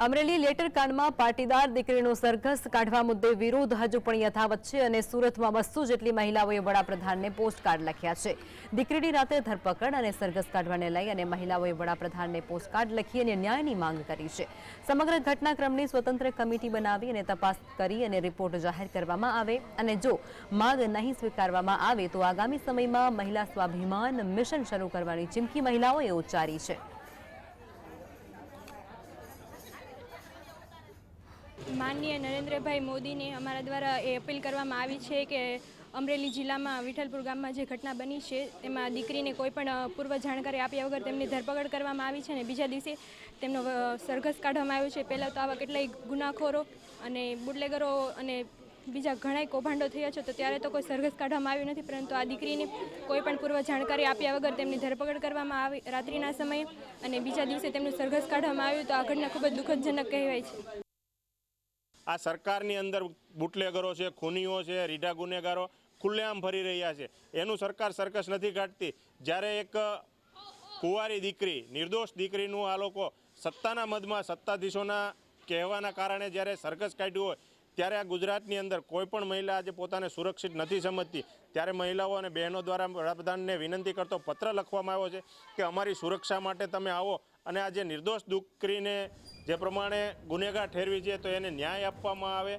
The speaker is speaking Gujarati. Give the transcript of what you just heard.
અમરેલી લેટર કાંડમાં પાટીદાર દીકરીનો સરઘસ કાઢવા મુદ્દે વિરોધ હજુ પણ યથાવત છે અને સુરતમાં બસો જેટલી મહિલાઓએ વડાપ્રધાનને પોસ્ટકાર્ડ લખ્યા છે. દીકરીની રાતે ધરપકડ અને સરઘસ કાઢવાને લઈ અને મહિલાઓએ વડાપ્રધાનને પોસ્ટકાર્ડ લખી અને ન્યાયની માંગ કરી છે. સમગ્ર ઘટનાક્રમની સ્વતંત્ર કમિટી બનાવી અને તપાસ કરી અને રિપોર્ટ જાહેર કરવામાં આવે અને જો માંગ નહીં સ્વીકારવામાં આવે તો આગામી સમયમાં મહિલા સ્વાભિમાન મિશન શરૂ કરવાની ચીમકી મહિલાઓએ ઉચ્ચારી છે. માનનીય નરેન્દ્રભાઈ મોદીને અમારા દ્વારા એ અપીલ કરવામાં આવી છે કે અમરેલી જિલ્લામાં વિઠ્ઠલપુર ગામમાં જે ઘટના બની છે, તેમાં દીકરીને કોઈ પણ પૂર્વ જાણકારી આપ્યા વગર તેમની ધરપકડ કરવામાં આવી છે અને બીજા દિવસે તેમનો સરઘસ કાઢવામાં આવ્યો છે. પહેલાં તો આવા કેટલાય ગુનાખોરો અને બુટલેગરો અને બીજા ઘણાય કૌભાંડો થયા છે, તો ત્યારે તો કોઈ સરઘસ કાઢવામાં આવ્યું નથી, પરંતુ આ દીકરીને કોઈ પણ પૂર્વ જાણકારી આપ્યા વગર તેમની ધરપકડ કરવામાં આવી રાત્રિના સમયે અને બીજા દિવસે તેમનું સરઘસ કાઢવામાં આવ્યું, તો આ ઘટના ખૂબ જ દુઃખદજનક કહેવાય છે. આ સરકારની અંદર બુટલેગરો છે, ખૂનીઓ છે, રીઢા ગુનેગારો ખુલ્લેઆમ ફરી રહ્યા છે. એનું સરકાર સરકસ નથી કાઢતી. જ્યારે એક કુંવારી દીકરી, નિર્દોષ દીકરીનું આ લોકો સત્તાના મદમાં સત્તાધીશોના કહેવાના કારણે જ્યારે સરકસ કાઢ્યું હોય, ત્યારે આ ગુજરાતની અંદર કોઈ પણ મહિલા આજે પોતાને સુરક્ષિત નથી સમજતી. ત્યારે મહિલાઓ અને બહેનો દ્વારા વડાપ્રધાનને વિનંતી કરતો પત્ર લખવામાં આવ્યો છે કે અમારી સુરક્ષા માટે તમે આવો અને આ જે નિર્દોષ દીકરીને જે પ્રમાણે ગુનેગાર ઠેરવી છે તો એને ન્યાય આપવામાં આવે.